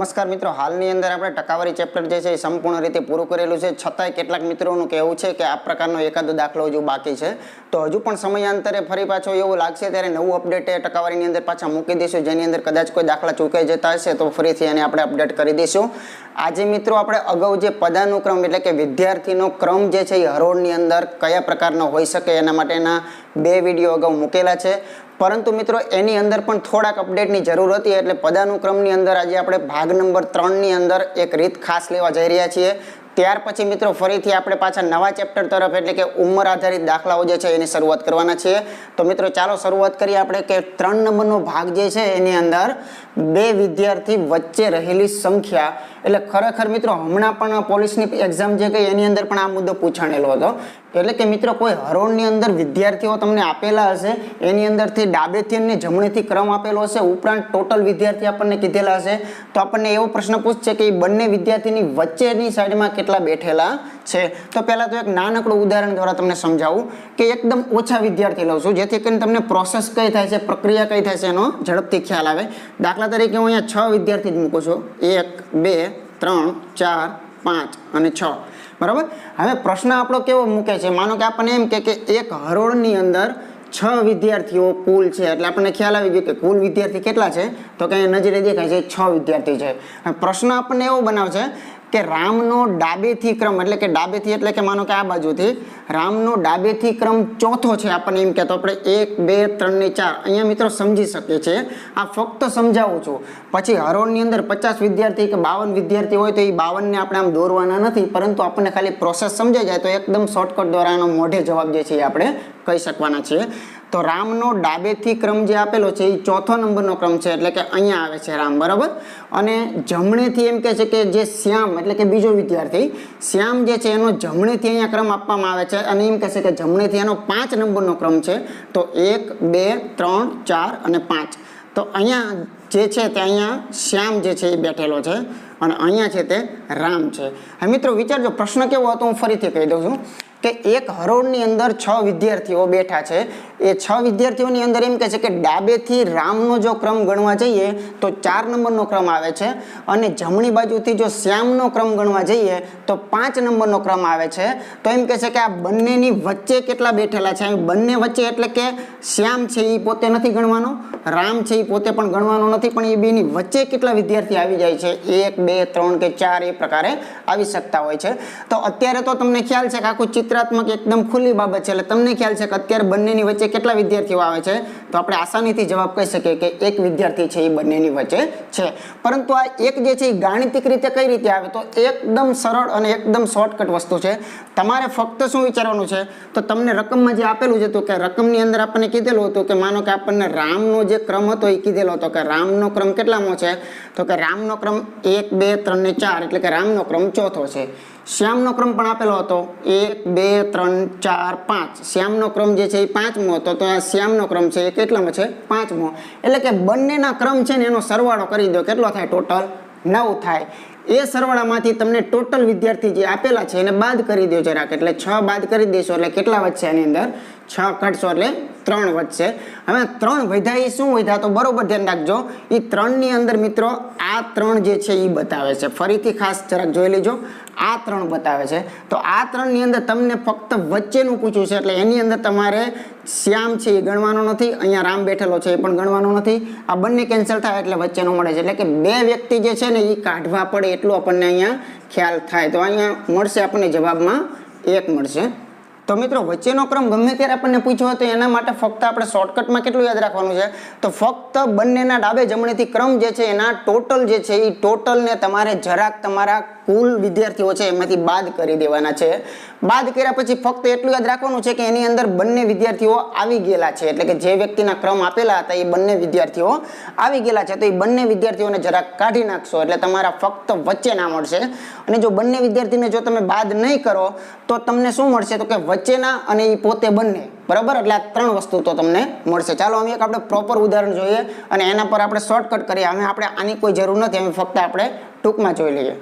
નમસ્કાર મિત્રો, હાલની અંદર આપણે ટકાવારી ચેપ્ટર જે છે એ સંપૂર્ણ રીતે પૂરું કરેલું છે. છતાંય કેટલાક મિત્રોનું કહેવું છે કે આ પ્રકારનો એકાદો દાખલો હજુ બાકી છે. તો હજુ પણ સમયાંતરે ફરી પાછો એવું લાગશે ત્યારે નવું અપડેટ એ ટકાવારીની અંદર પાછા મૂકી દઈશું, જેની અંદર કદાચ કોઈ દાખલા ચૂકાઈ જતા હશે તો ફરીથી એને આપણે અપડેટ કરી દઈશું. આજે મિત્રો આપણે અગાઉ જે પદાનુક્રમ એટલે કે વિદ્યાર્થીનો ક્રમ જે છે એ હરોળની અંદર કયા પ્રકારનો હોઈ શકે એના માટેના બે વીડિયો અગાઉ મૂકેલા છે. પરંતુ મિત્રો, એની અંદર પણ થોડાક અપડેટની જરૂર હતી, એટલે પદાનુક્રમની અંદર આજે આપણે ભાગ નંબર ત્રણની અંદર એક રીત ખાસ લેવા જઈ રહ્યા છીએ. ત્યાર પછી મિત્રો, ફરીથી આપણે પાછા નવા ચેપ્ટર તરફ, એટલે કે ઉંમર આધારિત દાખલાઓ જે છે, એની શરૂઆત કરવાના છીએ. તો મિત્રો, ચાલો શરૂઆત કરીએ આપણે કે ત્રણ નંબરનો ભાગ જે છે, એની અંદર બે વિદ્યાર્થી વચ્ચે રહેલી સંખ્યા. એટલે ખરેખર મિત્રો, હમણાં પણ પોલીસની એક્ઝામ જે ગઈ એની અંદર પણ આ મુદ્દો પૂછાણેલો હતો. એટલે કે મિત્રો કોઈ હરોળની અંદર વિદ્યાર્થીઓ તમને આપેલા હશે, એની અંદરથી ડાબેથી અને જમણેથી ક્રમ આપેલો હશે, ઉપરાંત ટોટલ વિદ્યાર્થી આપણને કીધેલા હશે. તો આપણને એવો પ્રશ્ન પૂછશે કે એ બંને વિદ્યાર્થીની વચ્ચેની સાઈડમાં કેટલા બેઠેલા છે? તો પહેલાં તો એક નાનકડું ઉદાહરણ દ્વારા તમને સમજાવું કે એકદમ ઓછા વિદ્યાર્થી લઉં છું, જેથી કરીને તમને પ્રોસેસ કઈ થાય છે, પ્રક્રિયા કઈ થાય છે, એનો ઝડપથી ખ્યાલ આવે. દાખલા તરીકે હું અહીંયા છ વિદ્યાર્થી જ મૂકું છું. એક, બે, ત્રણ, ચાર પાંચ અને છ. બરાબર? હવે પ્રશ્ન આપણો કેવો મૂકે છે? માનો કે આપણને એમ કે એક હરોળની અંદર છ વિદ્યાર્થીઓ કુલ છે. એટલે આપણને ખ્યાલ આવી ગયો કે કુલ વિદ્યાર્થી કેટલા છે? તો કે નજરે દેખાય છે છ વિદ્યાર્થી છે. પ્રશ્ન આપણને એવો બનાવશે કે રામનો ડાબેથી ક્રમ, એટલે કે ડાબેથી એટલે કે માનો કે આ બાજુથી, રામનો ડાબેથી ક્રમ ચોથો છે આપણને એમ કહેતો. આપણે એક, બે ત્રણ ચાર, અહીંયા મિત્રો સમજી શકીએ છીએ. આ ફક્ત સમજાવું છું. પછી હરોળની અંદર પચાસ વિદ્યાર્થી કે બાવન વિદ્યાર્થી હોય તો એ બાવનને આપણે આમ દોરવાના નથી, પરંતુ આપણને ખાલી પ્રોસેસ સમજાઈ જાય તો એકદમ શોર્ટકટ દ્વારા એનો મોઢે જવાબ જે છે એ આપણે કહી શકવાના છીએ. તો રામનો ડાબેથી ક્રમ જે આપેલો છે એ ચોથો નંબરનો ક્રમ છે, એટલે કે અહીંયા આવે છે રામ, બરાબર? અને જમણેથી એમ કહે છે કે જે શ્યામ, એટલે કે બીજો વિદ્યાર્થી, શ્યામ જે છે, એનો જમણેથી અહીંયા ક્રમ આપવામાં આવે છે, અને એમ કહે છે કે જમણેથી એનો પાંચ નંબરનો ક્રમ છે, તો એક, બે, ત્રણ, ચાર અને પાંચ. તો અહીંયા જે છે તે અહીંયા શ્યામ જે છે એ બેઠેલો છે, અને અહીંયા છે તે રામ છે. હવે મિત્રો વિચારજો, પ્રશ્ન કેવો હતો હું ફરીથી કહી દઉં છું. કે એક હરોળની અંદર છ વિદ્યાર્થીઓ બેઠા છે. એ છ વિદ્યાર્થીઓની અંદર એમ કહે છે કે ડાબેથી રામનો જો ક્રમ ગણવા જઈએ તો ચાર નંબરનો ક્રમ આવે છે અને જમણી બાજુથી જો શ્યામનો ક્રમ ગણવા જઈએ તો પાંચ નંબરનો ક્રમ આવે છે. તો એમ કહે છે કે આ બંનેની વચ્ચે કેટલા બેઠેલા છે? બંને વચ્ચે એટલે કે શ્યામ છે એ પોતે નથી ગણવાનો, રામ છે એ પોતે પણ ગણવાનો નથી, પણ એ બેની વચ્ચે કેટલા વિદ્યાર્થી આવી જાય છે? એક, બે, ત્રણ કે ચાર એ પ્રકારે આવી શકતા હોય છે. તો અત્યારે તો તમને ખ્યાલ છે કે આખું ચિત્રાત્મક એકદમ ખુલ્લી બાબત છે. એટલે તમને ખ્યાલ છે કે અત્યારે બંનેની વચ્ચે કેટલા વિદ્યાર્થીઓ આવે છે? તો આપણે આસાનીથી જવાબ કહી શકીએ કે એક વિદ્યાર્થી છે એ બંનેની વચ્ચે છે. પરંતુ આ એક જે છે એ ગાણિતિક રીતે કઈ રીતે આવે? તો એકદમ સરળ અને એકદમ શોર્ટકટ વસ્તુ છે. તમારે ફક્ત શું વિચારવાનું છે? તો તમને રકમમાં જે આપેલું છે તો કે રકમની અંદર આપણને કીધેલું હતું કે માનો કે આપણને રામનો જે ક્રમ હતો એ કીધેલો હતો કે રામનો ક્રમ કેટલામો છે? તો કે રામનો ક્રમ એક, બે, ત્રણ ને ચાર એટલે કે રામનો ક્રમ ચોથો છે. શ્યામનો ક્રમ પણ આપેલો હતો. એક, બે, ત્રણ, ચાર, પાંચ. શ્યામનો ક્રમ જે છે એ પાંચમો હતો. તો આ શ્યામનો ક્રમ છે એ કેટલામાં છે? પાંચમો. એટલે કે બંનેના ક્રમ છે ને એનો સરવાળો કરી દો. કેટલો થાય? ટોટલ નવ થાય. એ સરવાળામાંથી તમને ટોટલ વિદ્યાર્થી જે આપેલા છે એને બાદ કરી દો જરાક. એટલે છ બાદ કરી દેશો. એટલે કેટલા વધશે એની અંદર? છ કાઢશો એટલે ત્રણ વધશે. હવે ત્રણ વધ્યા એ શું વધ્યા? તો બરોબર ધ્યાન રાખજો. એ ત્રણની અંદર મિત્રો આ ત્રણ જે છે એ બતાવે છે. ફરીથી ખાસ જરાક જોઈ લેજો. આ ત્રણ બતાવે છે. તો આ ત્રણની અંદર તમને ફક્ત વચ્ચેનું પૂછ્યું છે, એટલે એની અંદર તમારે શ્યામ છે એ ગણવાનો નથી, અહીંયા રામ બેઠેલો છે એ પણ ગણવાનો નથી. આ બંને કેન્સલ થાય એટલે વચ્ચેનું મળે છે. એટલે કે બે વ્યક્તિ જે છે ને એ કાઢવા પડે એટલું આપણને અહીંયા ખ્યાલ થાય. તો અહીંયા મળશે આપણને જવાબમાં એક મળશે. તો મિત્રો, વચ્ચેનો ક્રમ ગમે ત્યારે આપણને પૂછ્યો તો એના માટે ફક્ત આપણે શોર્ટકટમાં કેટલું યાદ રાખવાનું છે? તો ફક્ત બંનેના ડાબે જમણેથી ક્રમ જે છે, એના ટોટલ જે છે, એ ટોટલને તમારે જરાક તમારા કુલ વિદ્યાર્થીઓ છે, એમાંથી બાદ કરી દેવાના છે. બાદ કર્યા પછી ફક્ત એટલું યાદ રાખવાનું છે કે એની અંદર બંને વિદ્યાર્થીઓ આવી ગયેલા છે. એટલે કે જે વ્યક્તિના ક્રમ આપેલા હતા, એ બંને વિદ્યાર્થીઓ આવી ગયેલા છે. તો એ બંને વિદ્યાર્થીઓને જરાક કાઢી નાખશો. એટલે તમારા ફક્ત વચ્ચે ના મળશે. અને જો બંને વિદ્યાર્થીને જો તમે બાદ નહીં કરો, તો તમને શું મળશે? તો કે વચ્ચેના અને એ પોતે બંને, બરાબર? એટલે આ ત્રણ વસ્તુ તો તમને મળશે. ચાલો અમે એક આપણે પ્રોપર ઉદાહરણ જોઈએ અને એના પર આપણે શોર્ટકટ કરીએ. અમે આપણે આની કોઈ જરૂર નથી. અમે ફક્ત આપણે ટૂંકમાં જોઈ લઈએ.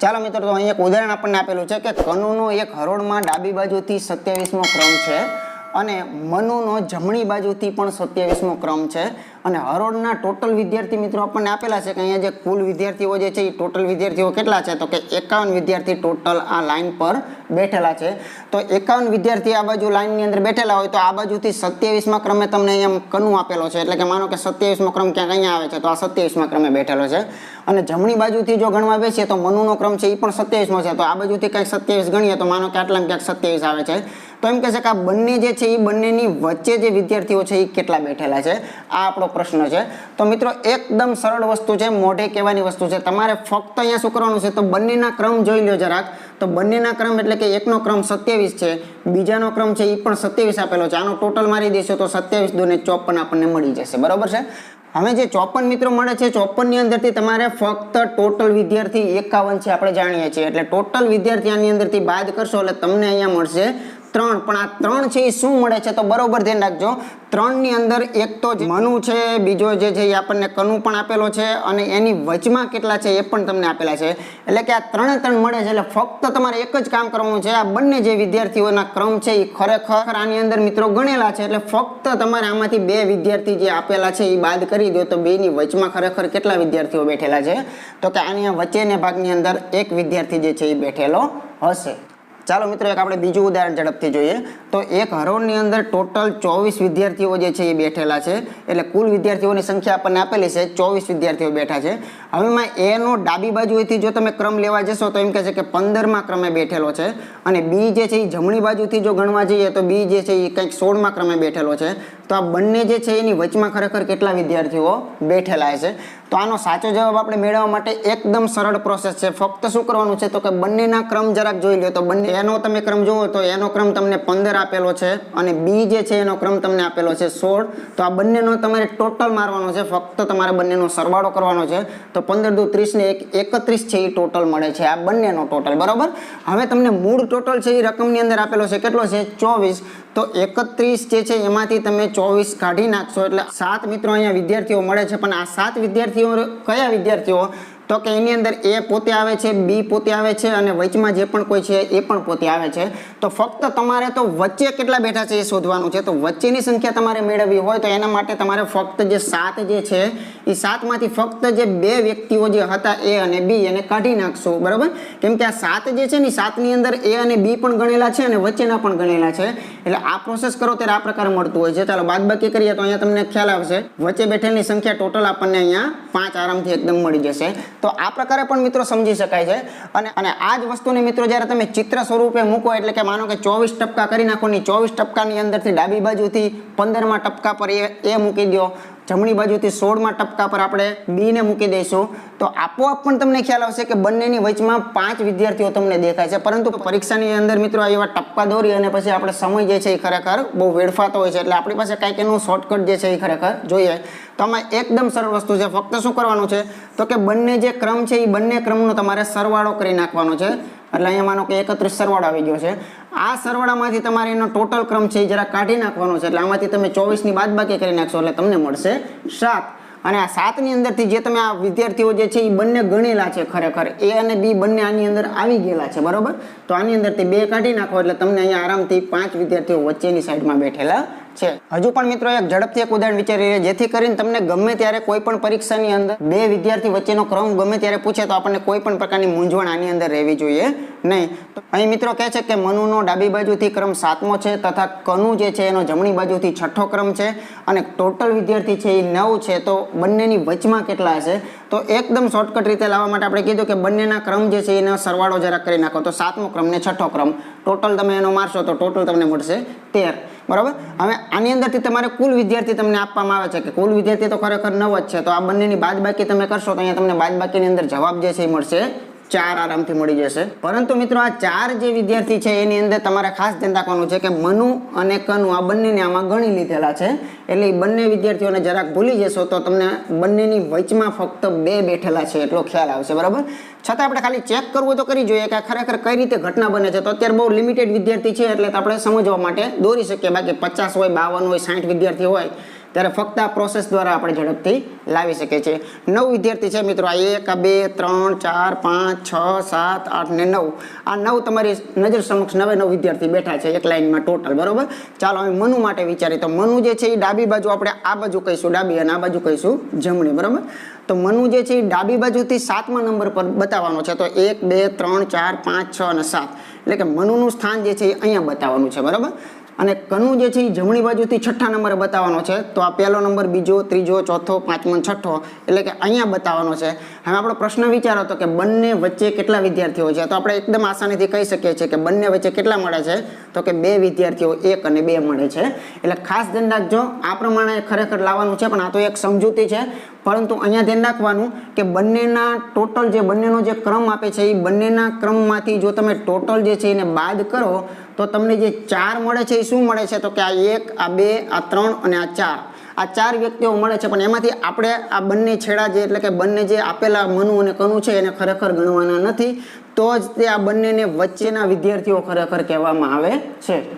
ચાલો, મિત્રો, તો અહીં એક ઉદાહરણ આપણને આપેલું છે કે કનુનો એક હરોળમાં ડાબી બાજુથી સત્યાવીસમો ક્રમ છે. અને મનુનો જમણી બાજુથી પણ સત્યાવીસમો ક્રમ છે. અને હરોળના ટોટલ વિદ્યાર્થી મિત્રો આપણને આપેલા છે કે અહીંયા જે કુલ વિદ્યાર્થીઓ જે છે એ ટોટલ વિદ્યાર્થીઓ કેટલા છે? તો કે એકાવન વિદ્યાર્થી ટોટલ આ લાઇન પર બેઠેલા છે. તો એકાવન વિદ્યાર્થી આ બાજુ લાઇનની અંદર બેઠેલા હોય તો આ બાજુથી સત્યાવીસમાં ક્રમે તમને અહીંયા કનુ આપેલો છે. એટલે કે માનો કે સત્યાવીસમો ક્રમ ક્યાંક અહીંયા આવે છે, તો આ સત્યાવીસમાં ક્રમે બેઠેલો છે. અને જમણી બાજુથી જો ગણવા બેસીએ તો મનુનો ક્રમ છે એ પણ સત્યાવીસમો છે. તો આ બાજુથી કંઈક સત્યાવીસ ગણીએ તો માનો કે આટલા ક્યાંક સત્યાવીસ આવે છે. તો એમ કહે કે આ બંને જે છે, એ બંનેની વચ્ચે જે વિદ્યાર્થીઓ છે, એ કેટલા બેઠેલા છે? આ આપણો પ્રશ્ન છે. તો મિત્રો, એકદમ સરળ વસ્તુ છે, મોઢે કહેવાની વસ્તુ છે. તમારે ફક્ત અહીંયા શું કરવાનું છે? તો બંનેના ક્રમ જોઈ લો જરાક. તો બંનેના ક્રમ એટલે કે એકનો ક્રમ સત્યાવીસ છે, બીજાનો ક્રમ છે, એ પણ સત્યાવીસ આપેલો છે. આનો ટોટલ મારી દેશો તો સત્યાવીસ દોને ચોપન આપણને મળી જશે. બરાબર છે? હવે જે ચોપન મિત્રો મળે છે ચોપનની અંદરથી તમારે ફક્ત ટોટલ વિદ્યાર્થી એકાવન છે આપણે જાણીએ છીએ. એટલે ટોટલ વિદ્યાર્થી આની અંદરથી બાદ કરશો એટલે તમને અહીંયા મળશે ત્રણ. પણ આ ત્રણ છે એ શું મળે છે? તો બરોબર ધ્યાન રાખજો. ત્રણની અંદર એક તો જ મનુ છે, બીજો જે છે એ આપણને કનુ પણ આપેલો છે અને એની વચમાં કેટલા છે એ પણ તમને આપેલા છે. એટલે કે આ ત્રણે ત્રણ મળે છે એટલે ફક્ત તમારે એક જ કામ કરવાનું છે. આ બંને જે વિદ્યાર્થીઓના ક્રમ છે એ ખરેખર આની અંદર મિત્રો ગણેલા છે એટલે ફક્ત તમારે આમાંથી બે વિદ્યાર્થી જે આપેલા છે એ બાદ કરી દો તો બેની વચમાં ખરેખર કેટલા વિદ્યાર્થીઓ બેઠેલા છે? તો કે આની વચ્ચેના ભાગની અંદર એક વિદ્યાર્થી જે છે એ બેઠેલો હશે. ચાલો મિત્રો એક આપણે બીજું ઉદાહરણ ઝડપથી જોઈએ. તો એક હરોળની અંદર ટોટલ ચોવીસ વિદ્યાર્થીઓ જે છે એ બેઠેલા છે. એટલે કુલ વિદ્યાર્થીઓની સંખ્યા આપણને આપેલી છે, ચોવીસ વિદ્યાર્થીઓ બેઠા છે. હવે એમાં એનો ડાબી બાજુથી જો તમે ક્રમ લેવા જશો તો એમ કહે છે કે પંદરમાં ક્રમે બેઠેલો છે અને બી જે છે એ જમણી બાજુથી જો ગણવા જઈએ તો બી જે છે એ કંઈક સોળમાં ક્રમે બેઠેલો છે. તો આ બંને જે છે એની વચમાં ખરેખર કેટલા વિદ્યાર્થીઓ બેઠેલા છે? તો આનો સાચો જવાબ આપણે મેળવવા માટે એકદમ સરળ પ્રોસેસ છે. ફક્ત શું કરવાનું છે તો કે બંનેના ક્રમ જરાક જોઈ લો તો બંને, એનો તમે ક્રમ જુઓ તો એનો ક્રમ તમને પંદર આપેલો છે અને બી જે છે એનો ક્રમ તમને આપેલો છે સોળ. તો આ બંનેનો તમારે ટોટલ મારવાનો છે. ફક્ત તમારે બંનેનો સરવાળો કરવાનો છે. તો પંદર દુ ત્રીસને એક, એકત્રીસ છે એ ટોટલ મળે છે. આ બંનેનો ટોટલ બરાબર? હવે તમને મૂળ ટોટલ છે એ રકમની અંદર આપેલો છે કેટલો છે? ચોવીસ. તો એકત્રીસ જે છે એમાંથી તમે ચોવીસ કાઢી નાખશો એટલે સાત મિત્રો અહીંયા વિદ્યાર્થીઓ મળે છે. પણ આ સાત વિદ્યાર્થીઓ, કયા વિદ્યાર્થીઓ? તો કે એની અંદર એ પોતે આવે છે, બી પોતે આવે છે અને વચમાં જે પણ કોઈ છે એ પણ પોતે આવે છે. તો ફક્ત તમારે તો વચ્ચે કેટલા બેઠા છે એ શોધવાનું છે. તો વચ્ચેની સંખ્યા તમારે મેળવવી હોય તો એના માટે તમારે ફક્ત જે સાત જે છે, એ સાતમાંથી ફક્ત જે બે વ્યક્તિઓ જે હતા એ અને બી એને કાઢી નાખશો. બરાબર? કેમ કે આ સાત જે છે ને સાતની અંદર એ અને બી પણ ગણેલા છે અને વચ્ચેના પણ ગણેલા છે. એટલે આ પ્રોસેસ કરો ત્યારે આ પ્રકાર મળતું હોય છે. ચાલો બાદબાકી કરીએ તો અહીંયા તમને ખ્યાલ આવશે. વચ્ચે બેઠેલી સંખ્યા ટોટલ આપણને અહીંયા પાંચ આરામથી એકદમ મળી જશે. તો આ પ્રકારે પણ મિત્રો સમજી શકાય છે. અને અને આ જ વસ્તુને મિત્રો જ્યારે તમે ચિત્ર સ્વરૂપે મૂકો એટલે કે માનો કે ચોવીસ ટપકા કરી નાખો ની ચોવીસ ટપકાની અંદરથી ડાબી બાજુથી પંદરમાં ટપકા પર એ મૂકી દો જમણી બાજુથી સોળમાં ટપકા પર આપણે બીને મૂકી દઈશું. તો આપોઆપ પણ તમને ખ્યાલ આવશે કે બંનેની વચમાં પાંચ વિદ્યાર્થીઓ તમને દેખાય છે. પરંતુ પરીક્ષાની અંદર મિત્રો એવા ટપકા દોરી અને પછી આપણે સમય જે છે એ ખરેખર બહુ વેડફાતો હોય છે. એટલે આપણી પાસે કાંઈક એનું શોર્ટકટ જે છે એ ખરેખર જોઈએ. તો આમાં એકદમ સરળ વસ્તુ છે. ફક્ત શું કરવાનું છે? તો કે બંને જે ક્રમ છે એ બંને ક્રમનો તમારે સરવાળો કરી નાખવાનો છે. એટલે અહીંયા માનો કે એકત્રીસ સરવાળો આવી ગયો છે. આ સરવાળામાંથી તમારે એનો ટોટલ ક્રમ છે એ જરા કાઢી નાખવાનો છે, એટલે આમાંથી તમે ચોવીસની બાદબાકી કરી નાખશો એટલે તમને મળશે સાત. અને આ સાતની અંદરથી જે તમે આ વિદ્યાર્થીઓ જે છે એ બંને ગણેલા છે ખરેખર. એ અને બી બંને આની અંદર આવી ગયેલા છે, બરાબર? તો આની અંદરથી બે કાઢી નાખો એટલે તમને અહીંયા આરામથી પાંચ વિદ્યાર્થીઓ વચ્ચેની સાઈડમાં બેઠેલા છે. હજુ પણ મિત્રો એક ઝડપથી એક ઉદાહરણ વિચારી જેથી કરીને તમને ગમે ત્યારે કોઈ પણ પરીક્ષાની અંદર બે વિદ્યાર્થી વચ્ચેનો ક્રમ ગમે ત્યારે પૂછે, તો આપણને કોઈ પણ પ્રકારની મૂંઝવણ આની અંદર રહેવી જોઈએ. નહીં. તો અહીં મિત્રો કહે છે કે મનુનો ડાબી બાજુથી ક્રમ સાતમો છે તથા કનુ જે છે એનો જમણી બાજુથી છઠ્ઠો ક્રમ છે અને ટોટલ વિદ્યાર્થી છે એ નવ છે. તો બંનેની વચમાં કેટલા હશે? તો એકદમ શોર્ટકટ રીતે લાવવા માટે આપણે કીધું કે બંનેના ક્રમ જે છે એનો સરવાળો જરા કરી નાખો. તો સાતમો ક્રમ ને છઠ્ઠો ક્રમ. ટોટલ તમે એનો મારશો તો ટોટલ તમને મળશે તેર. બરાબર? હવે આની અંદરથી તમારે કુલ વિદ્યાર્થી તમને આપવામાં આવે છે કે કુલ વિદ્યાર્થી તો ખરેખર નવ જ છે. તો આ બંનેની બાદબાકી તમે કરશો તો અહીંયા તમને બાદબાકીની અંદર જવાબ જે છે એ મળશે ચાર આરામથી મળી જશે. પરંતુ મિત્રો આ ચાર જે વિદ્યાર્થી છે, એની અંદર તમારે ખાસ ધ્યાન રાખવાનું છે કે મનુ અને કનુ આ બંનેને આમાં ગણી લીધેલા છે. એટલે એ બંને વિદ્યાર્થીઓને જરાક ભૂલી જશો તો તમને બંનેની વચમાં ફક્ત બે બેઠેલા છે એટલો ખ્યાલ આવશે, બરાબર? છતાં આપણે ખાલી ચેક કરવું તો કરી જોઈએ કે ખરેખર કઈ રીતે ઘટના બને છે. તો અત્યારે બહુ લિમિટેડ વિદ્યાર્થી છે, એટલે આપણે સમજવા માટે દોરી શકીએ. બાકી પચાસ હોય, બાવન હોય, સાઠ વિદ્યાર્થી હોય ત્યારે ફક્ત આ પ્રોસેસ દ્વારા આપણે ઝડપથી લાવી શકીએ છીએ. નવ વિદ્યાર્થી છે મિત્રો, આ એક બે, ત્રણ, ચાર, પાંચ, છ, સાત, આઠ ને નવ. આ નવ તમારી નજર સમક્ષ નવે નવ વિદ્યાર્થી બેઠા છે એક લાઈનમાં ટોટલ, બરોબર? ચાલો, હવે મનુ માટે વિચારીએ. તો મનુ જે છે એ ડાબી બાજુ આપણે આ બાજુ કહીશું, ડાબી અને આ બાજુ કહીશું જમણી, બરોબર? તો મનુ જે છે એ ડાબી બાજુથી સાતમા નંબર પર બતાવવાનો છે. તો એક, બે, ત્રણ, ચાર, પાંચ, છ અને સાત. એટલે કે મનુનું સ્થાન જે છે એ અહીંયા બતાવવાનું છે, બરાબર? અને કનુ જે છે એ જમણી બાજુથી છઠ્ઠા નંબરે બતાવવાનો છે. તો આ પહેલો નંબર, બીજો, ત્રીજો, ચોથો, પાંચમો છઠ્ઠો, એટલે કે અહીંયા બતાવવાનો છે. હવે આપણો પ્રશ્ન વિચારો તો કે બંને વચ્ચે કેટલા વિદ્યાર્થીઓ છે? તો આપણે એકદમ આસાનીથી કહી શકીએ છીએ કે બંને વચ્ચે કેટલા મળે છે? તો કે બે વિદ્યાર્થીઓ એક અને બે મળે છે. એટલે ખાસ ધ્યાન રાખજો. આ પ્રમાણે ખરેખર લાવવાનું છે, પણ આ તો એક સમજૂતી છે. પરંતુ અહીંયા ધ્યાન રાખવાનું કે બંનેના ટોટલ જે બંનેનો જે ક્રમ આપે છે, એ બંનેના ક્રમમાંથી જો તમે ટોટલ જે છે એને બાદ કરો, તો તમને જે ચાર મળે છે, એ શું મળે છે? તો કે આ એક, આ બે, આ ત્રણ અને આ ચાર. આ ચાર વ્યક્તિઓ મળે છે, પણ એમાંથી આપણે આ બંને છેડા જે એટલે કે બંને જે આપેલા મનુ અને કનુ છે, એને ખરેખર ગણવાના નથી. તો જ તે આ બંનેને વચ્ચેના વિદ્યાર્થીઓ ખરેખર કહેવામાં આવે છે.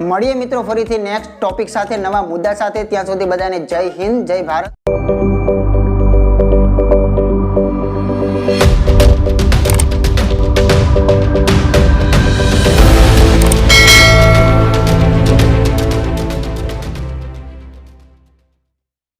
મળીએ મિત્રો ફરીથી નેક્સ્ટ ટોપિક સાથે, નવા મુદ્દા સાથે. ત્યાં સુધી બધાને જય હિન્દ, જય ભારત.